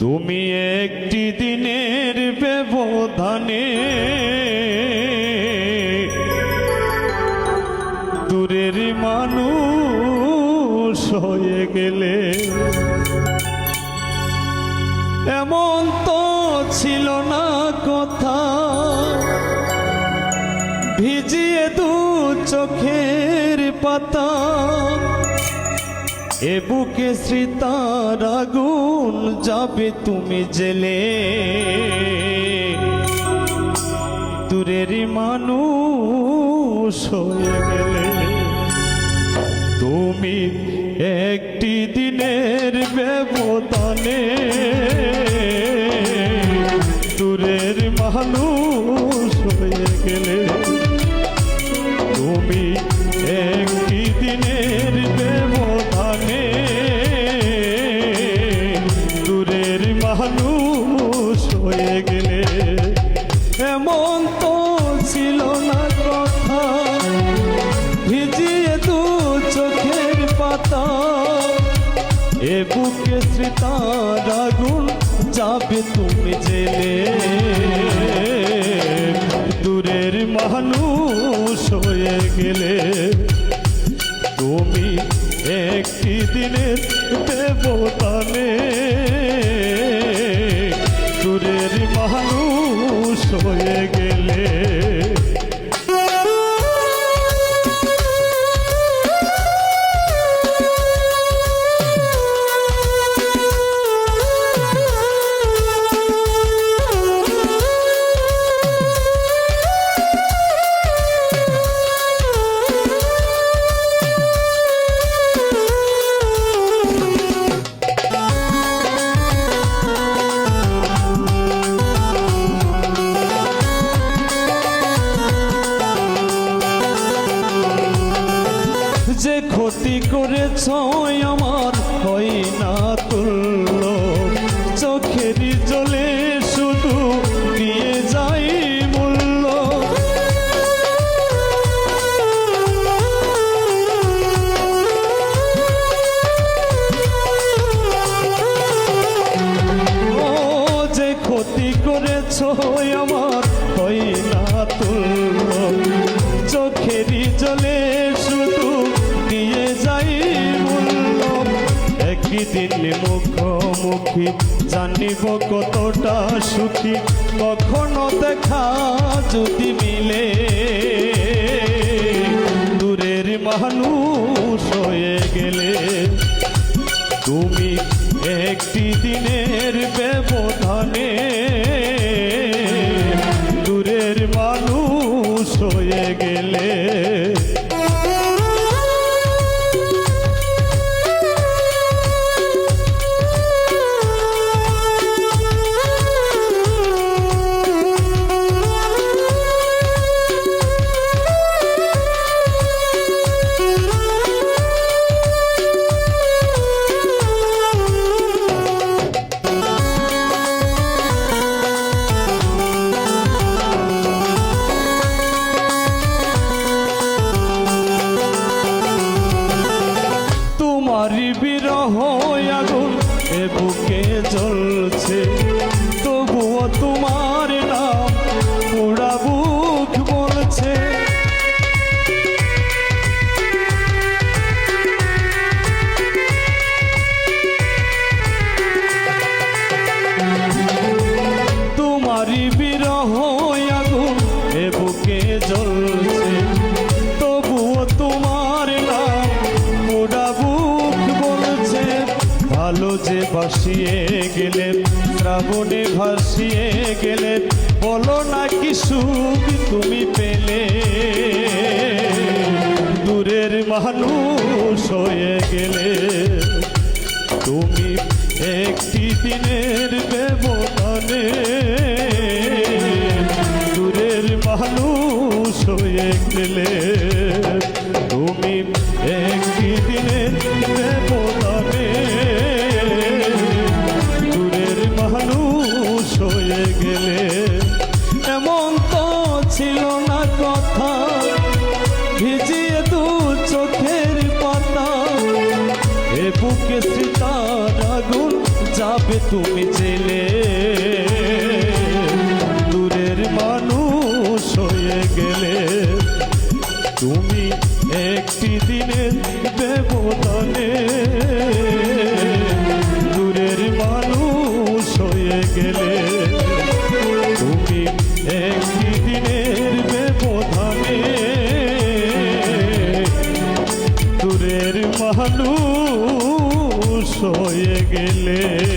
তুমি একটি দিনের ব্যবধানে দূরের মানুষ হয়ে গেলে। এমন তো ছিল না কথা। ভিজিয়ে দু চোখের পাতা। এ বুকে শ্রীতার আগুন যাবে তুমি জেলে। দূরের মানুষ হয়ে গেলে। তুমি একটি দিনের ব্যবধানে এ বুকে স্মৃতার আগুন যাবে তুমি জেলে। দূরের মানুষ হয়ে গেলে। তুমি একটি দিনের দেবতানে। দূরের মানুষ হয়ে গেলে। ক্ষতি করেছ আমার হয় না তুল্য। চোখেরই জলে শুধু দিয়ে যাই মূল্য। ও যে ক্ষতি করেছ আমার হয় না তুল্য। চোখেরই জলে একদিন মুখোমুখি, জানিব কতটা সুখী। কখনো দেখা যদি মিলে, দূরের মানুষ হয়ে গেলে। তুমি একটি দিনের ব্যবধানে, দূরের মানুষ হয়ে গেলে। জ্বলছে তবুও তোমার নাম মোড়া বুক বলছে, ভালো যে ভাসিয়ে গেলে শ্রাবণে ভাসিয়ে গেলে বলো না কি সুখ তুমি পেলে। দূরের মানুষ হয়ে গেলে, তুমি একটি দিনের ব্যবধানে গেলে তুমি একটি দিনের ব্যবধানে দূরের মানুষ হয়ে গেলে এমন তো ছিল না কথা। ভিজিয়ে দু চোখের পাতা। এ বুকে সীতার আগুন যাবে তুমি জেলে। গেলে